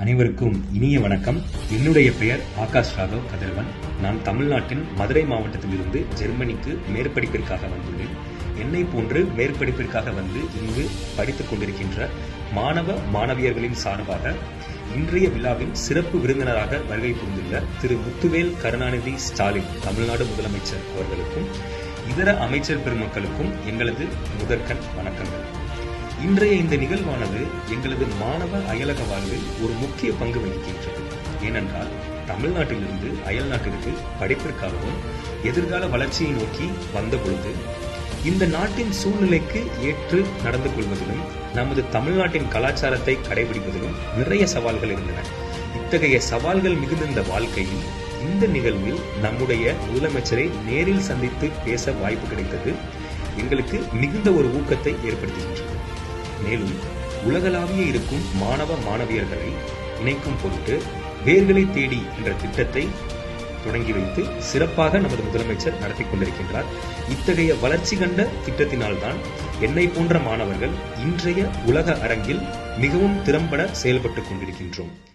அனைவருக்கும் இனிய வணக்கம். என்னுடைய பெயர் ஆகாஷ் ராகவ் கதிரவன். நான் தமிழ்நாட்டின் மதுரை மாவட்டத்திலிருந்து ஜெர்மனிக்கு மேற்படிப்பிற்காக வந்துள்ளேன். என்னை போன்று மேற்படிப்பிற்காக வந்து இங்கு படித்துக் கொண்டிருக்கின்ற மாணவ மாணவியர்களின் சார்பாக இன்றைய விழாவின் சிறப்பு விருந்தினராக வருகை புரிந்துள்ள திரு முத்துவேல் கருணாநிதி ஸ்டாலின் தமிழ்நாடு முதலமைச்சர் அவர்களுக்கும் இதர அமைச்சர் பெருமக்களுக்கும் எங்களது முதற்கண் வணக்கங்கள். இன்றைய இந்த நிகழ்வானது எங்களது மாணவ அயலக வாழ்வில் ஒரு முக்கிய பங்கு வகிக்கின்றது. ஏனென்றால் தமிழ்நாட்டிலிருந்து அயல் நாட்டிற்கு படிப்பிற்காகவும் எதிர்கால வளர்ச்சியை நோக்கி வந்த பொழுது இந்த நாட்டின் சூழ்நிலைக்கு ஏற்று நடந்து கொள்வதிலும் நமது தமிழ்நாட்டின் கலாச்சாரத்தை கடைபிடிப்பதிலும் நிறைய சவால்கள் இருந்தன. இத்தகைய சவால்கள் மிகுந்த இந்த வாழ்க்கையில் இந்த நிகழ்வில் நம்முடைய முதலமைச்சரை நேரில் சந்தித்து பேச வாய்ப்பு கிடைத்தது எங்களுக்கு மிகுந்த ஒரு ஊக்கத்தை ஏற்படுத்துகின்றது. மேலும் உலகளாவிய இருக்கும் மாணவ மாணவியர்களை இணைக்கும் பொருட்டு வேர்களை தேடி என்ற திட்டத்தை தொடங்கி வைத்து சிறப்பாக நமது முதலமைச்சர் நடத்தி கொண்டிருக்கின்றார். இத்தகைய வளர்ச்சி கண்ட திட்டத்தினால்தான் என்னை போன்ற மாணவர்கள் இன்றைய உலக அரங்கில் மிகவும் திறம்பட செயல்பட்டுக் கொண்டிருக்கின்றோம்.